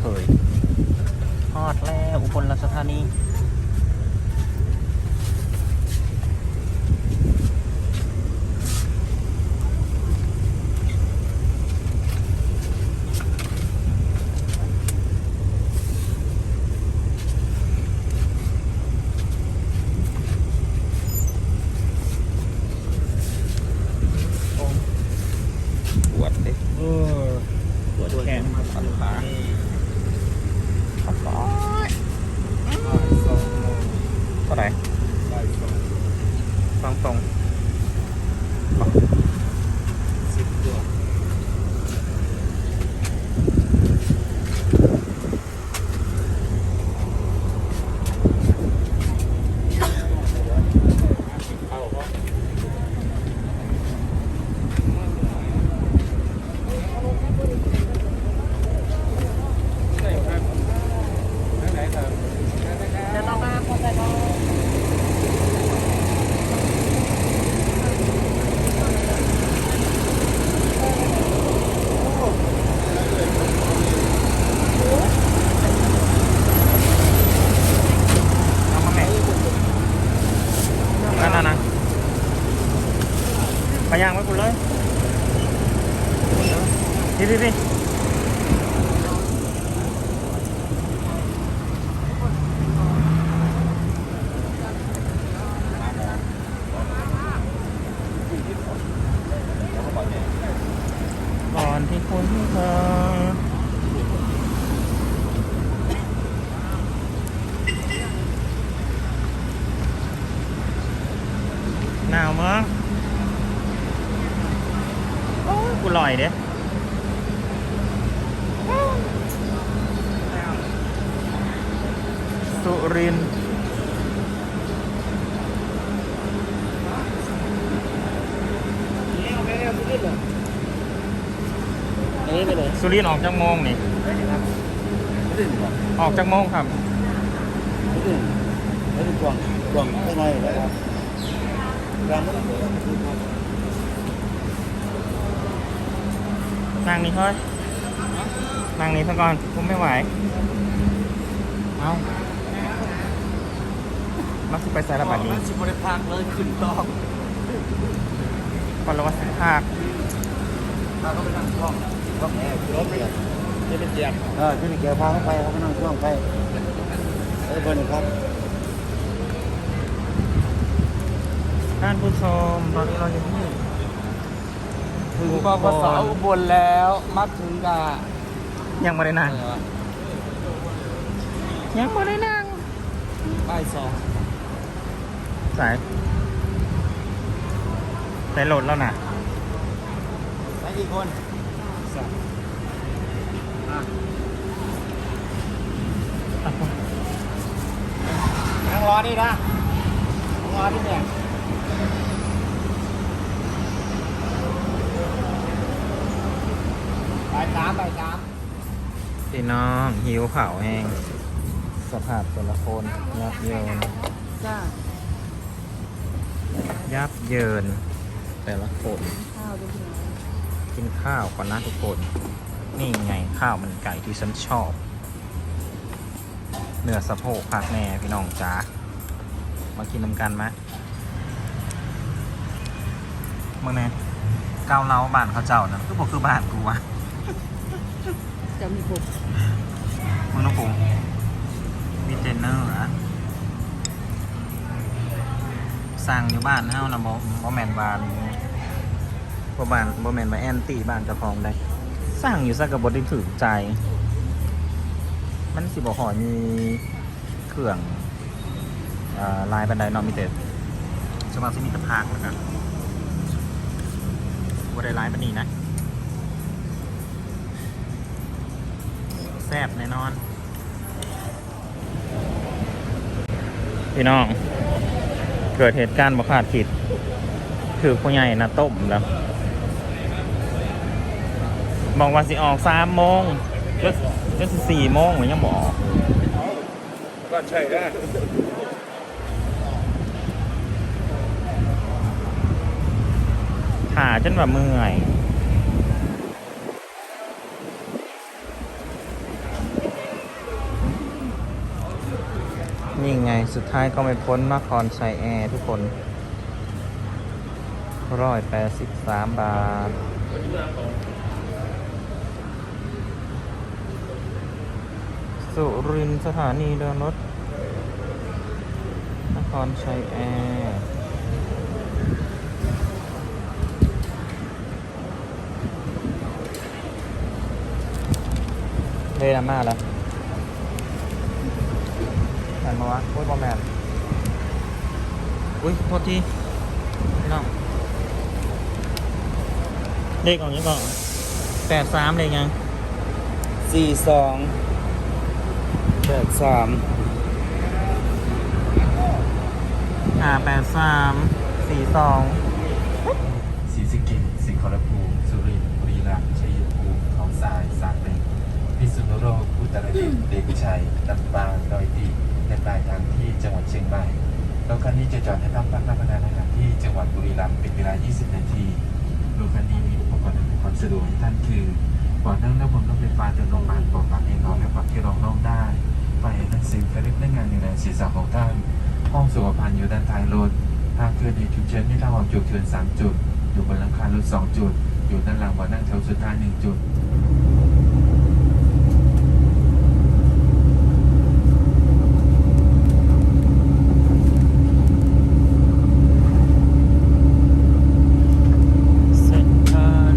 เคยฮอดแล้วอุบลราชธานีปวดเด็ เออ ปวดแขนปันขาโอ้ย บ่ายสองโมง เท่า ไหร่ บ่ายสอง ตรงตรง สิบตัว เอามาแม่นั่นน่ะนะไปย่างไว้คุณเลยพี่พี่พี่ก่อนที่คุณเธอ หนาวมั้งโอ้ยกู ลอยเด้สุรินทร์อันนี้ไปเลยสุรินทร์ออกจากโมงนี่ไม่ถึงครับไม่ถึงหรอออกจากโมงครับไม่ถึงไม่ถึงกวางกวางไม่น้อยนะครับ นั่งนี่ค่อยนั่งนี่ซะก่อนผมไม่ไหว เอามาสิไปใส่ระบาดนี้สิบริพักเลยขึ้นต้องก่อนเราว่าสิภาคพาเขาไปนั่งช่องช่องแอร์รถเกียร์จะเป็นเกียร์เออจะเป็นเกียร์พาเขาไปเขาไปนั่งช่องไปไอ้เบอร์หนึ่งครับท่านผู้ชมตอนนี้เราอยู่ที่ ถึงปปสอุบลแล้วมาถึงกะยังไม่ได้นั่งยังไม่ได้นั่งบ่ายสองสายใส่โหลดแล้วนะไปกี่คนสามอะนั่งรอนี่นะนั่งรอที่เนี่ยไปสามไปสาม พี่น้องหิวเผาวแห้งสภาพแต่ละคนยับเยินจ้ายับเยิน แต่ละคน ข้าวด้วยพี่น้องกินข้าวก่อนนะทุกคน นี่ไงข้าวมันไก่ที่ฉันชอบ เนื้อสะโพกผักแหน่พี่น้องจ๋ามากินนำกันไหมเมื่อไงเกาเล้าบ้านเขาเจ้านะก็บอกคือบ้านกูวะ จะมีครบมึงน้องผมมีเทรนเนอร์อะสั่งอยู่บ้านเฮานะบ่บ่แมนบานบ่บ้านบ่แมนมาแอนตี้บ้านเจ้าของได้สั่งอยู่ซะกับบได้ถึงใจ มันสิบ่ขอมีเครื่องอ่าลายบันไดเนอมีแต่สมาสิมีแตะพากแล้วกันบ่ได้ลายบันนี้นะ แซ่บแน่นอน พี่น้อง เกิดเหตุการณ์บ่คาดคิดถือผู้ใหญ่นะต้มแล้วบอกว่าสิออกสามโมงจนจนสิสี่โมงเหมือนยังบอกก็ใช่ได้ขาจนแบบเมื่อย สุดท้ายก็ไม่พ้นนครชัยแอร์ทุกคนร้อยแปดสิบสามบาท สุรินสถานีเดินรถ นครชัยแอร์เฮ้ยมาแล้ว นมาวะโอ้ยบอแมนอุ้ยโทษทีพี่น้องเลขออกยังก่อนแปดสามเลยยังสี่สองแปดสามห้าแปดสามสี่สองศรีสะเกษสิงคโปร์สุรินทร์บุรีรัมย์ชัยภูมิเขาทรายสากเหล็กพิษณุโลกอุตรดิตถ์เดกุชัยลำปางดอยติและ ปลายทางที่จังหวัดเชียงใหม่รถคันนี้จะจอดให้พักพักรับประทานอาหารที่จังหวัดบุรีรัมย์เป็นเวลา 20 นาทีรถคันนี้มีอุปกรณ์อำนวยความสะดวกให้ท่านคือเบาะนั่งและบนรถไฟฟ้าเดินลงมาปลอดภัยเองนอนและปรับที่รองนั่งได้ไฟหนังสือและเล็บเล่นงานอยู่ในศีรษะของท่าน ห้องสุขภัณฑ์อยู่ด้านท้ายรถทางเกิดเหตุฉุกเฉินมีทางออกฉุกเฉิน3จุด อยู่บนหลังคารถ2จุด อยู่ด้านหลังบาะนั่งแถวสุดท้าย1จุด เซ็นทรัล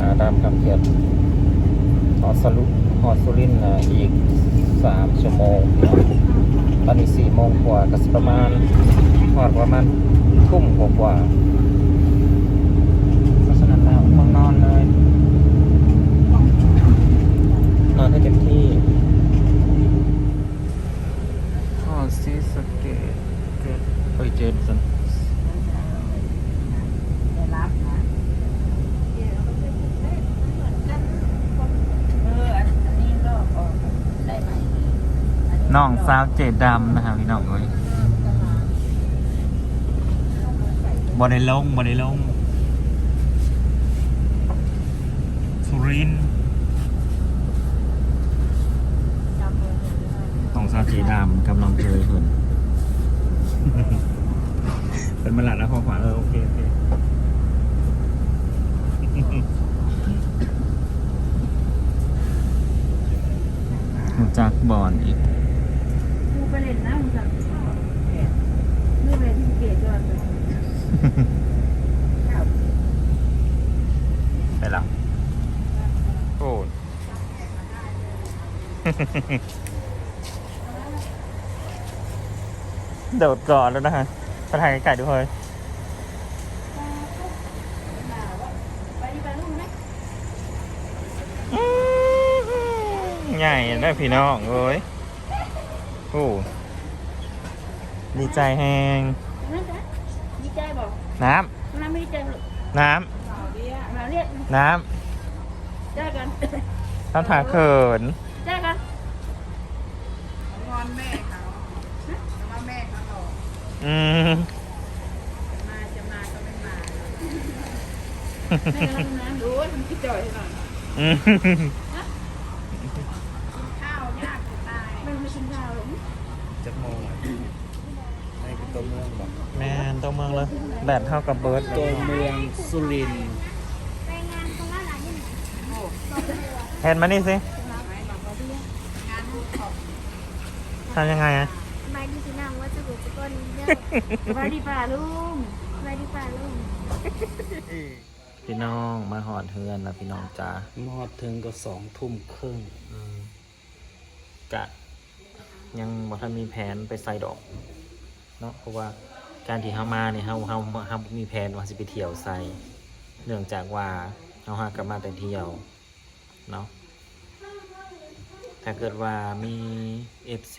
นาดำคำเขียนหอดสรุปหอดสุ รินทร์นะอีกสามชั่วโมง ตอนนี้สี่โมงกว่าก็สิประมาณหอดประมาณทุ่มกว่าๆเพราะฉะนั้นแล้วง่วงนอนเลย นอนให้เต็มที่หอดซีสะเกตเกตเฮ้ยเจนสัน ได้รับนะเอออันนี้ก็ออกได้ไหม น้อง สาวเจดดำนะครับพี่น้องเอ้ยบอได้ลงบอได้ลงสุรินทร์น้องสาวเจดำกำลังเคยเพิ่นเป็นมาหลัดแล้วพอขวาเออโอเคโอเครู้จักบอลอีกกู ไปเล่นนะมึงสั่งมึงไปที่เกตก่อนไปหลังโอ้โดดก่อนแล้วนะฮะไปถ่ายไก่ดูเฮ้ยไปที่ไปลูกไหมใหญ่ได้พี่น้องเอ้ย โอ้ดีใจแฮงนั่นจ้ะดีใจบอกน้น้ำไม่ดีใจหรอกำน้มาเรียกำน้เจอกันำต้องถาเขิน เจอกันงอนแม่เขาแต่ว่าแม่เขาหลอกอืมมาจะมาก็ไม่มาให้กันแล้วนะรู้ว่าทำคิดจ่อยให้หน่อยอืม ข้าวยากจะตาย มันไม่ชินข้าวหรอก จักโมงอะให้เป็นตัวเมืองบอกแมนตัวเมืองเลยแดดเท่ากับเบิร์ดตัวเมืองสุรินทร์เห็นมานี่สิทำยังไงอะสบายดีพี่น้องว่าจะบุกจะก้นเด้อสบายดีป่าลุงสบายดีป่าลุงพี่น้องมาหอดเฮือนแล้วพี่น้องจ้ามอดถึงก็สองทุ่มครึ่งอืมกะ ยังบ่ทันมีแผนไปใส่ดอกเนาะเพราะว่าการที่เฮามาเนี่ยเฮาเฮาเฮามีแผนว่าสิไปเที่ยวใส่เนื่องจากว่าเฮาหากลับมาแต่เที่ยวเนาะถ้าเกิดว่ามี FC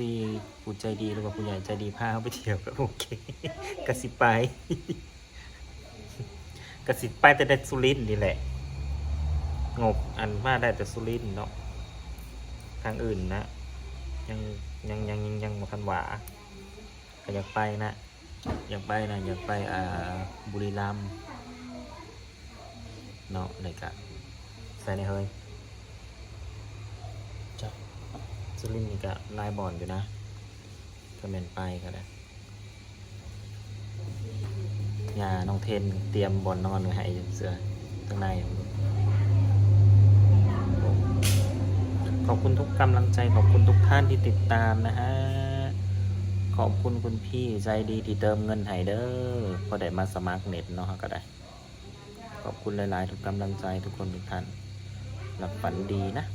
ผู้ใจดีหรือว่าผู้ใหญ่ใจดีพาเฮาไปเที่ยวก็โอเคก็สิไปก็สิไปแต่แต่สุรินทร์นี่แหละ งบอันมาได้แต่สุรินทร์เนาะทางอื่นนะยัง ยังยังยังยังบ่ทันหวาก็อยากไปนะ อยากไปนะอยากไปอ่าบุรีรัมย์เนาะเลยกะใส่ในเฮ้ยจ้ะสุรินทร์นี่ก็ลายบอลอยู่นะก็เมนไปก็ได้ยาน้องเทนเตรียมบอลนอนไว้ให้เสือข้างใน ขอบคุณทุกกำลังใจขอบคุณทุกท่านที่ติดตามนะฮะ ขอบคุณคุณพี่ใจดีที่เติมเงินไห้เด้อพอได้มาสมัครเน็ตเนาะก็ได้ ขอบคุณหลาย ๆ ทุกกำลังใจทุกคนทุกท่านหลับฝันดีนะ